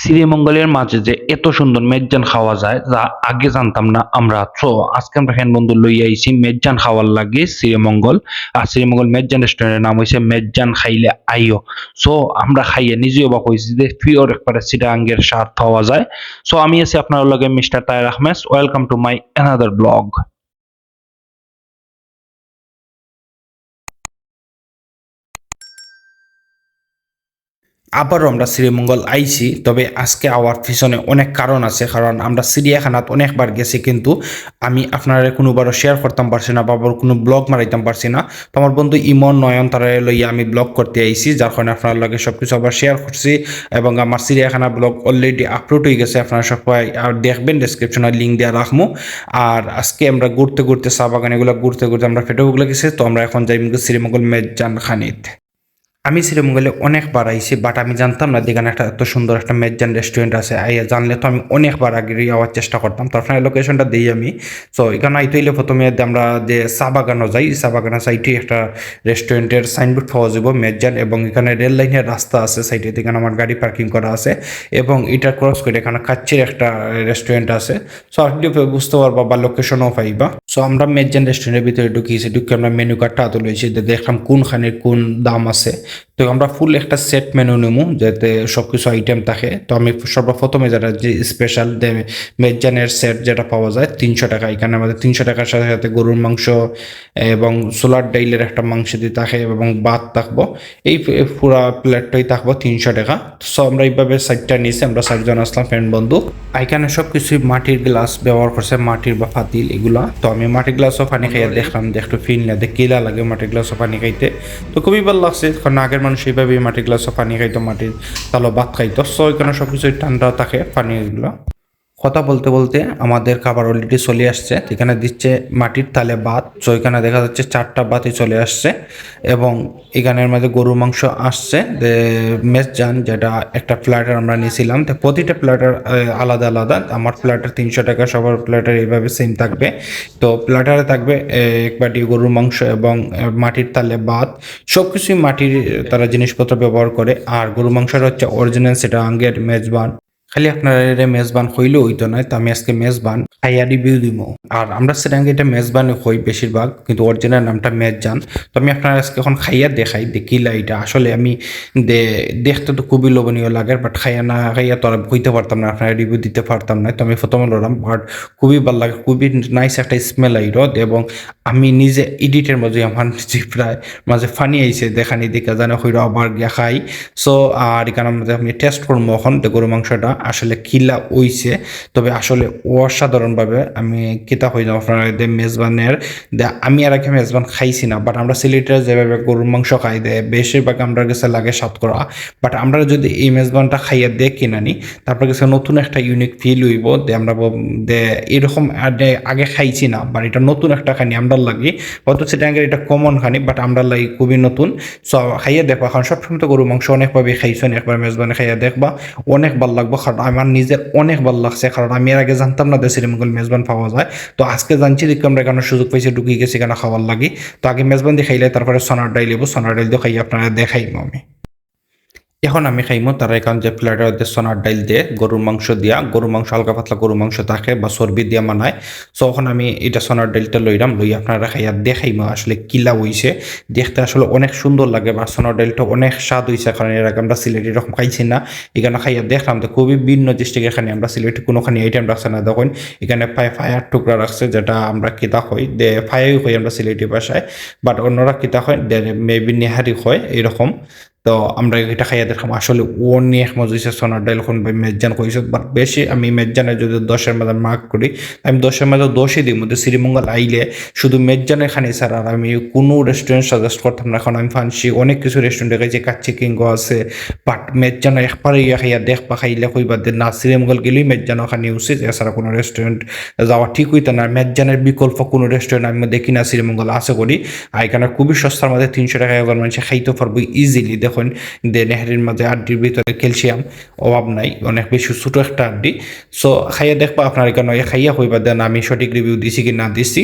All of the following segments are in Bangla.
শ্রীমঙ্গলের মাঝে যে এত সুন্দর মেজ্জান খাওয়া যায়, যা আগে জানতাম না আমরা। তো আজকে আমরা ফ্যান বন্ধু লই আইছি খাওয়ার লাগে শ্রীমঙ্গল। আর শ্রীমঙ্গল মেজ্জান রেস্টুরেন্টের নাম হইছে মেজ্জান খাইলে আইও। সো আমরা খাইয়ে নিজেও বা কইছি যে পিওর একবারে সিটাঙ্গের স্বাদ পাওয়া যায়। সো আমি আছি আপনার লগে mister Taher Ahmed. Welcome to my another blog আবারও আমরা শ্রীমঙ্গল আইছি, তবে আজকে আওয়ার পিছনে অনেক কারণ আছে, কারণ আমরা চিড়িয়াখানাত অনেকবার গেছি, কিন্তু আমি আপনারা কোনোবারও শেয়ার করতাম পারছি না বা কোনো ব্লগ মারাইতাম পারছি না। তো আমার বন্ধু ইমন নয়ন তারা লইয়া আমি ব্লগ করতে আইছি, যার কারণে আপনার লগে সব কিছু আবার শেয়ার করছি এবং আমার চিড়িয়াখানা ব্লগ অলরেডি আপলোড হয়ে গেছে, আপনারা সবাই আর দেখবেন ডিসক্রিপশনে লিঙ্ক দেওয়া রাখব আর আজকে আমরা ঘুরতে ঘুরতে চা বাগান এগুলো ঘুরতে ঘুরতে আমরা ফেটোগুলো গেছি, তো আমরা এখন যাই শ্রীমঙ্গল মেজান খানিত। আমি শ্রীমঙ্গলে অনেকবার আইছি বাট আমি জানতাম না যেখানে একটা এত সুন্দর একটা মেজান রেস্টুরেন্ট আছে। আইয়া জানলে তো আমি অনেকবার আগে যাওয়ার চেষ্টা করতাম। তো আপনার লোকেশনটা দিই আমি। সো এখানে আইতে হইলে প্রথমে আমরা যে চা বাগানও যাই, চা বাগানের সাইডে একটা রেস্টুরেন্টের সাইনবোর্ড পাওয়া যাব মেজান এবং এখানে রেল লাইনের রাস্তা আছে সাইডে এখানে আমার গাড়ি পার্কিং করা আছে, এবং এটা ক্রস করে এখানে কাচ্চির একটা রেস্টুরেন্ট আছে। সো আপনি বুঝতে পারবা বা লোকেশনও পাইবা। সো আমরা মেজান রেস্টুরেন্টের ভিতরে ঢুকিয়েছি, ঢুকে আমরা মেনু কার্ডটা যে দেখলাম কোনখানে কোন দাম আছে। তো আমরা ফুল একটা সেট মেনু নেব যাতে সব কিছু আইটেম থাকে। তো আমি সর্বপ্রথমে যেটা যে স্পেশাল মেজানের সেট যেটা পাওয়া যায়, তিনশো টাকা। এখানে আমাদের তিনশো টাকার সাথে সাথে গরুর মাংস এবং সোলার ডাইলের একটা মাংস দিয়ে থাকে এবং ভাত থাকব। এই পুরা প্লেটটাই থাকব তিনশো টাকা। সো আমরা এইভাবে সাইডটা নিয়েছি আমরা চারজন আসলাম ফ্রেন্ড বন্ধু। এখানে সব কিছুই মাটির গ্লাস ব্যবহার করছে, মাটির বা ফাতিল এগুলা। তো আমি মাটির গ্লাসও পানি খাইয়া দেখলাম যে একটু ফিল দেখ কিলা লাগে মাটির গ্লাসও পানি খাইতে। তো খুবই ভালো লাগছে, কারণ আগের মানুষ এইভাবে মাটির গ্লাসও পানি খাইতো মাটির তালো ভাত খাইতো। সো এখানে সবকিছু ঠান্ডা থাকে পানি এগুলো কথা বলতে বলতে আমাদের খাবার অলরেডি চলে আসছে। এখানে দিচ্ছে মাটির তালে ভাত তো এখানে দেখা যাচ্ছে চারটা বাতি চলে আসছে এবং এখানের মধ্যে গরুর মাংস আসছে। মেজান যেটা একটা প্ল্যাটার আমরা নিয়েছিলাম, তো প্রতিটা প্ল্যাটার আলাদা আলাদা। আমার প্ল্যাটার তিনশো টাকা, সবার প্ল্যাটার এইভাবে সেম থাকবে। তো প্ল্যাটারে থাকবে এক বাটি গরুর মাংস এবং মাটির তালে ভাত। সব কিছুই মাটির তারা জিনিসপত্র ব্যবহার করে। আর গরুর মাংসটা হচ্ছে অরিজিনাল সেটা আঙ্গের, মেজবান। খালি আপনার এটা মেজবান হইলে হইতো নয়, তো আমি আজকে মেজবান খাইয়া রিভিউ দিব আর আমরা সেটাকে এটা মেজবানে হই বেশিরভাগ, কিন্তু অরিজিনাল নামটা মেজবান তো আমি আপনার আজকে এখন খাইয়া দেখাই দেখিলা এটা। আসলে আমি দেখতে তো খুবই লোভনীয় লাগে বাট খাইয়া না খাইয়া তো আর হইতে পারতাম না, আপনার রিভিউ দিতে পারতাম না। তো আমি প্রথমে লড়াম বাট খুবই ভালো লাগে, খুবই নাইস একটা স্মেল আইরত এবং আমি নিজে এডিটের মাঝে, আমার প্রায় মাঝে ফানি আইছে দেখানি দেখা জানে হইল আবার গিয়া খাই। সো আর এখানে আমি টেস্ট করব এখন গরু মাংসটা আসলে কিলা ওইছে। তবে আসলে অসাধারণভাবে আমি কিতা যাব আপনার মেজবানের আমি আর আগে মেজবান খাইছি না বাট আমরা সিলেটের যেভাবে গরুর মাংস খাই দেয় বেশিরভাগ আমরা কাছে লাগে সাত করা বাট আমরা যদি এই মেজবানটা খাইয়া দেখ কিনা নি, তারপর নতুন একটা ইউনিক ফিল হইব দে আমরা দে এরকম আগে খাইছি না বাট এটা নতুন একটা খানি আমরা লাগি। হয়তো সেটা এটা কমন খানি বাট আমরা লাগি খুবই নতুন। সো খাইয়া দেখবা এখন, সবসময় তো গরু মাংস অনেকভাবে খাইছেন একবার মেজবানে খাইয়া দেখবা, অনেক ভালো লাগবো। কারণ আমার নিজের অনেক ভালো লাগছে, কারণ আমি এর আগে জানতাম না দেশের শ্রীমঙ্গল মেজবান পাওয়া যায়। তো আজকে জানছি দেখি আমরা সুযোগ পাইছি ঢুকিয়ে গেছি কেন খাওয়ার লাগি। তো আগে মেজবান দেখাইলে তারপরে সোনার ডাইল লিবো, সোনার ডাইল দেখাই খাই আপনারা দেখাইম আমি। এখন আমি খাইমো তারা এখন যে প্লেটার দিয়ে সোনার ডাইল দিয়ে গরুর মাংস দিয়া, গরুর মাংস, হালকা পাতলা গরুর মাংস থাকে বা চর্বি দিয়া মানায় সো এখন আমি এটা সোনার ডাইলটা লইলাম লই আপনারা খাইয়া দেখাইমো আসলে কিলা হইছে। দেখতে আসলে অনেক সুন্দর লাগে বা সোনার ডাইলটা অনেক স্বাদ হইছে, কারণ এর আগে আমরা সিলেটি এরকম খাইছি না। এখানে খাইয়া দেখলাম তো খুবই ভিন্ন ডিস্ট্রিক্ট এখানে আমরা সিলেটি কোনোখানে আইটেম রাখছে না। দেখুন, এখানে ফায় ফায়ার টুকরা রাখছে, যেটা আমরা কিতা হই দে ফায়াই হই আমরা সিলেটি ভাষায় বাট অন্যরা কিতা হয় দে মেবি নেহারি হয় এরকম। তো আমরা এটা খাইয়া দেখাম আসলে অনেক মজা হয়েছে সোনার ডাইল এখন মেজান কইছে বাট বেশি আমি মেজানে যদি দশের মাঝে মার্ক করি, আমি দশের মাঝে দশই দিই, মধ্যে শ্রীমঙ্গল আইলে শুধু মেজানে খানি স্যার আর আমি কোনো রেস্টুরেন্ট সাজেস্ট করতাম না। এখন আমি ফানছি, অনেক কিছু রেস্টুরেন্টে খাইছি, কাচ্চি কিঙ্গো আছে বাট মেজানো একবারে ইয়া খাইয়া দেখবা খাইলে কইবা দে না, শ্রীমঙ্গল গেলেই মেজানো খানি উচিত, এছাড়া কোনো রেস্টুরেন্ট যাওয়া ঠিক হইতো না। মেজানের বিকল্প কোনো রেস্টুরেন্ট আমি দেখি না, শ্রীমঙ্গল আছে করি, আর এখানে খুবই সস্তার মধ্যে তিনশো টাকা মানুষ খাইতে পারব ইজিলি দেখুন যে নেহারির মাঝে আড্ডির ভিতরে ক্যালসিয়াম অভাব নাই, অনেক বেশি ছোটো একটা আড্ডি। সো খাইয়া দেখবা আপনার কেন খাইয়া হইবা, দেন আমি সঠিক রিভিউ দিছি কি না দিছি।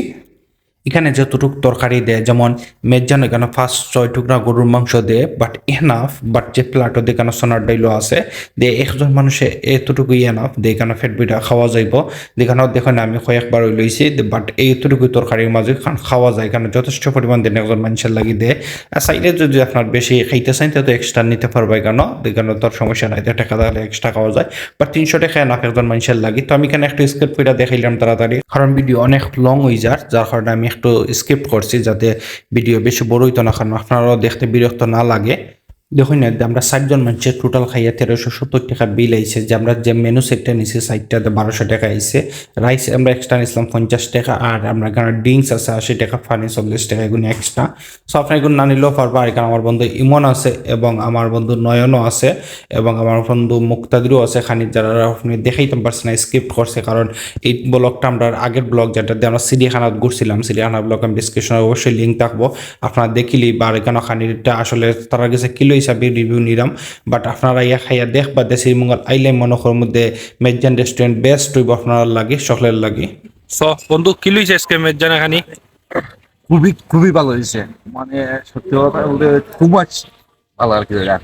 এখানে যতটুক তরকারি দেয়, যেমন মেজান এখানে ফার্স্ট ছয় টুকরা গরুর মাংস দেয় বাট এনাফ বাট যে প্লাটো দেখানো সোনার ডাইলও আছে দে একজন মানুষে এতটুকুই এনাফ দে এখানে ফেট বিটা খাওয়া যাইব। দেখানো দেখুন আমি কয়েকবার লইছি বাট এইটুকু তরকারির মাঝে খাওয়া যায় কারণ যথেষ্ট পরিমাণ দেন একজন মানুষের লাগি দেয়। আর সাইডে যদি আপনার বেশি খাইতে চান, তাহলে এক্সট্রা নিতে পারবে কেন দেখানো তোর সমস্যা নাই টাকা তাহলে এক্সট্রা খাওয়া যায় বাট তিনশো টাকা এনাফ একজন মানুষের লাগি। তো আমি এখানে একটা করে দেখাইলাম তাড়াতাড়ি, কারণ ভিডিও অনেক লং হয়ে যায় যার কারণে আমি একটু স্কিপ করছি যাতে ভিডিও বেশি বড়ই হইতো না, কারণ আপনারাও দেখতে বিরক্ত না লাগে। দেখুন না আমরা ষাটজন মানুষের টোটাল খাইয়া তেরোশো সত্তর টাকা বিল আইছে, যে আমরা যে মেনু সেটটা নিছি সাইডটাতে বারোশো টাকা আইছে। রাইস আমরা এক্সট্রা নিছিলাম পঞ্চাশ টাকা, আর আমরা এখানে ড্রিঙ্কস আছে আশি টাকা পানি চল্লিশ টাকা, এগুলো এক্সট্রা সো আপনার এগুলো না নিলেও পারব, আর এখানে আমার বন্ধু ইমন আছে, এবং আমার বন্ধু নয়নও আছে, এবং আমার বন্ধু মুক্তাদিরও আছে, খানিক যারা আপনি দেখাইতে পারছে না স্কিপ করছে, কারণ এই ব্লগটা আমরা আগের ব্লগ যেটাতে আমরা চিড়িয়াখানাত ঘুরছিলাম, চিড়িয়াখানা ব্লগ আমি ডিসক্রিপশনে অবশ্যই লিঙ্ক থাকব। আপনারা দেখিলি, বা এখানে খানিরটা আসলে তারা গেছে, কিলো হিসাবে রিভিউ নিলাম। বাট আপনারা ইয়া খাইয়া দেখ বা দেশের মঙ্গল আইলে মনোহর মধ্যে মেজান রেস্টুরেন্ট বেস্ট হইব আপনার লাগে সকলের লাগে। সো বন্ধু কি লইছে আজকে মেজানা খানি খুবই খুবই ভালো হয়েছে মানে সত্যি কথা বলতে টু মাচ ভালো আর কি এটা।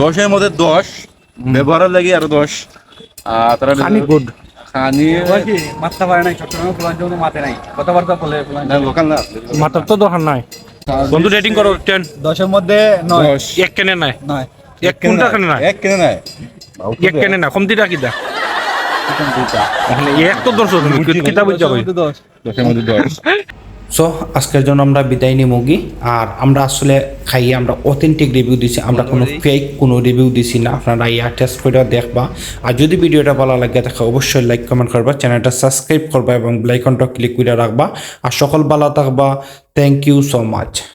দশের মধ্যে দশ ব্যবহারের লাগে আরও দশ। আর তারা. খানি মাথা পারে নাই চট্টগ্রামে ফুলান মাথা নাই। কথাবার্তা বলে লোকাল না মাথার তো দরকার নাই। বন্ধু রেটিং করো টেন দশের মধ্যে নয়। এক কেনে নাই। নয়। এক কোনটা কেনে নাই। এক কেনে নাই। এক কেনে না কমতিটা কিটা এক তো দর্শক কিতাব যাবে দশ। দশের মধ্যে দশ। সো আজকের জন্য আমরা বিদায় নিই মুগি আর আমরা আসলে খাইয়ে আমরা অথেন্টিক রিভিউ দিছি। আমরা কোনো ফেক কোনো রিভিউ দিছি না। আপনারা ইয়া টেস্ট করে দেখবা। আর যদি ভিডিওটা ভালো লাগে থাকে অবশ্যই লাইক কমেন্ট করবা। চ্যানেলটা সাবস্ক্রাইব করবা এবং বেলাইকনটা ক্লিক করে রাখবা। আর সকল ভালো থাকবা। Thank you so much